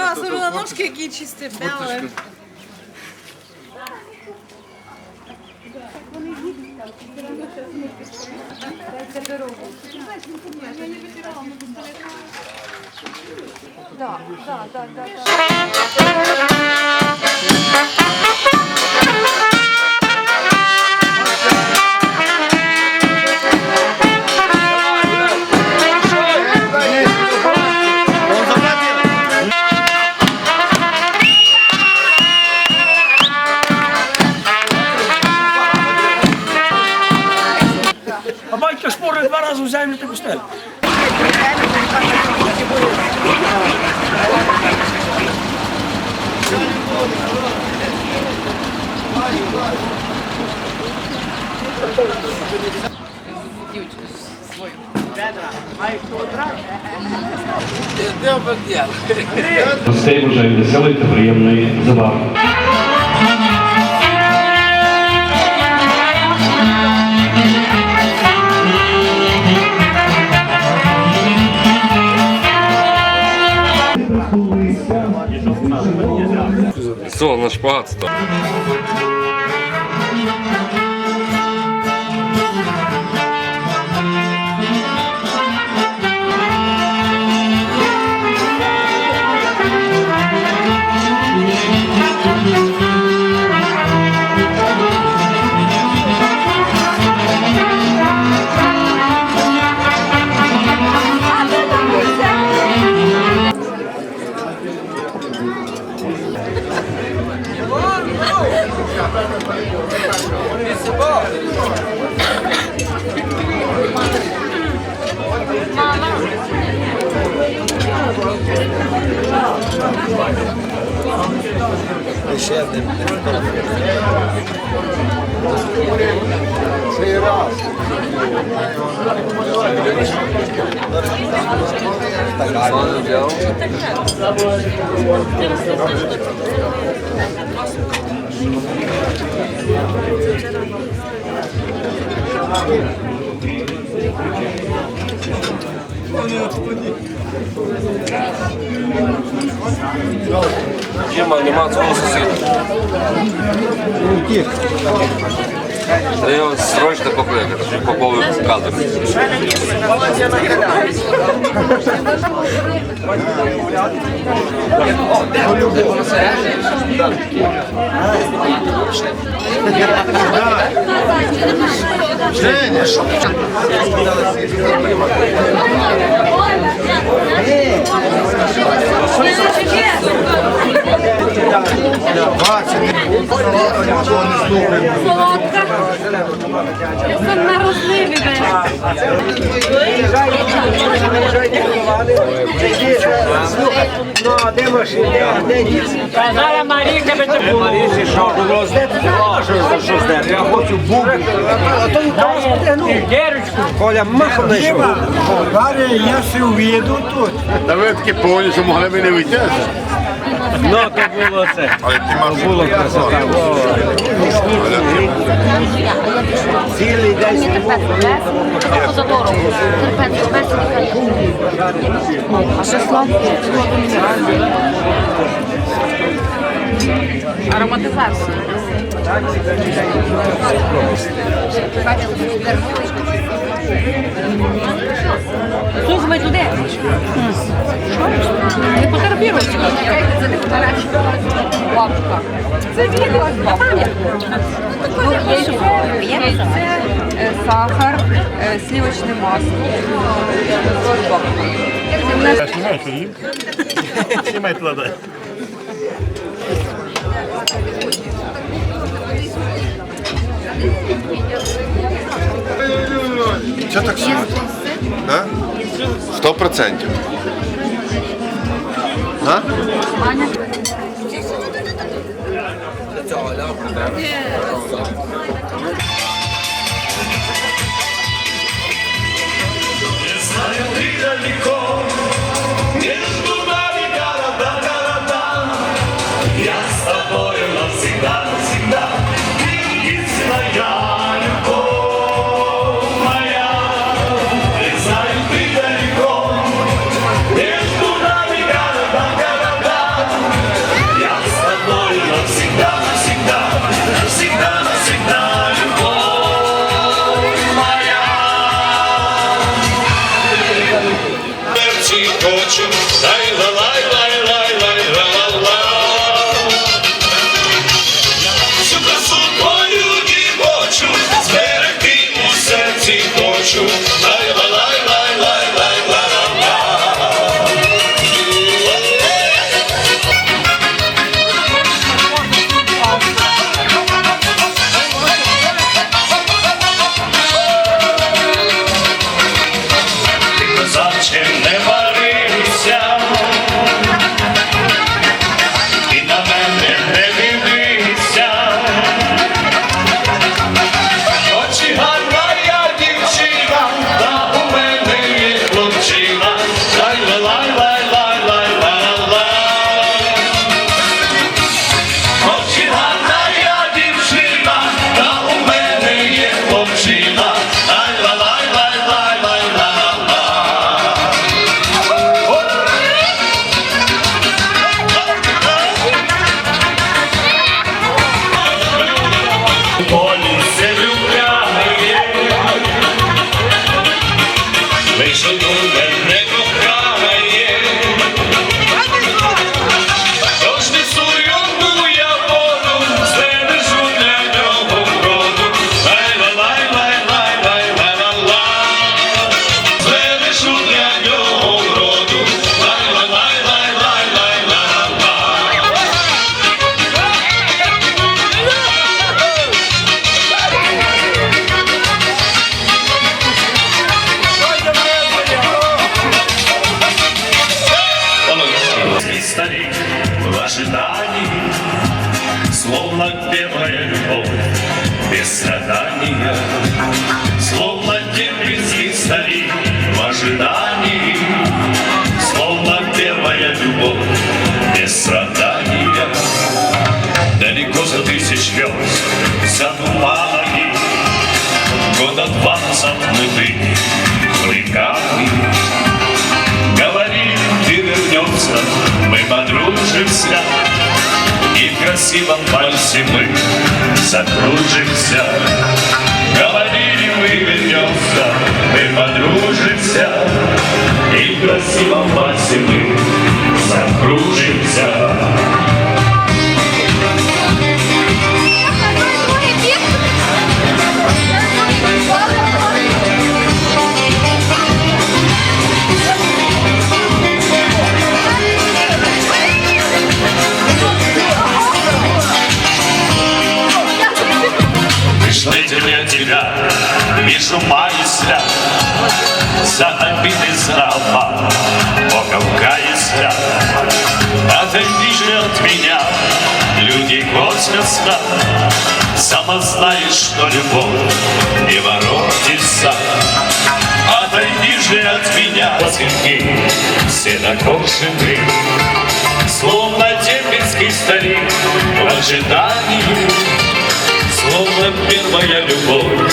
Ну, особливо ножки, які чисті, белі. Да, да, да, да, да. А батько шпори два рази в землю ти пустив. Гостей бажаю веселої та приємної забави. Все, на. Eşeğe de Seyra. Sağ olun. Нема цього сусіда. Та його срочно покликати, щоб поповив кадр. Солодка. Це нарозливі. Казала Марійка, би ти було. Я хочу бубик. І Герочку. Коля махом знайшов. Гарі, я ще увіду тут. Та ви такі повні, що могли б не витягти. Ну, то було це. Але Було красота. Цілий день. Ми туди. Не. Це не фотографія. Бабушка. Це відео. Ну, Яйце, е, сахар, е, сливочне масло. Знімай туди. Що так сильно? Да? Сто процентів. А? Без страдания, Словно темпельский старик в ожидании, Словно первая любовь, без страдания. Далеко за тысяч верст, за туманами, Года два назад мы были хулиганы. Говорили, ты вернешься, мы подружимся, И в красивом вальсе мы закружимся. Говорили, мы вернемся, мы подружимся, Вижу майся, За обиды Богом каяся. Отойди от меня, люди космоса, Сама знаешь, что любовь не воротится. Отойди же от меня, Сергей, все накошены, Словно темпельский старик в ожидании Словно первая любовь,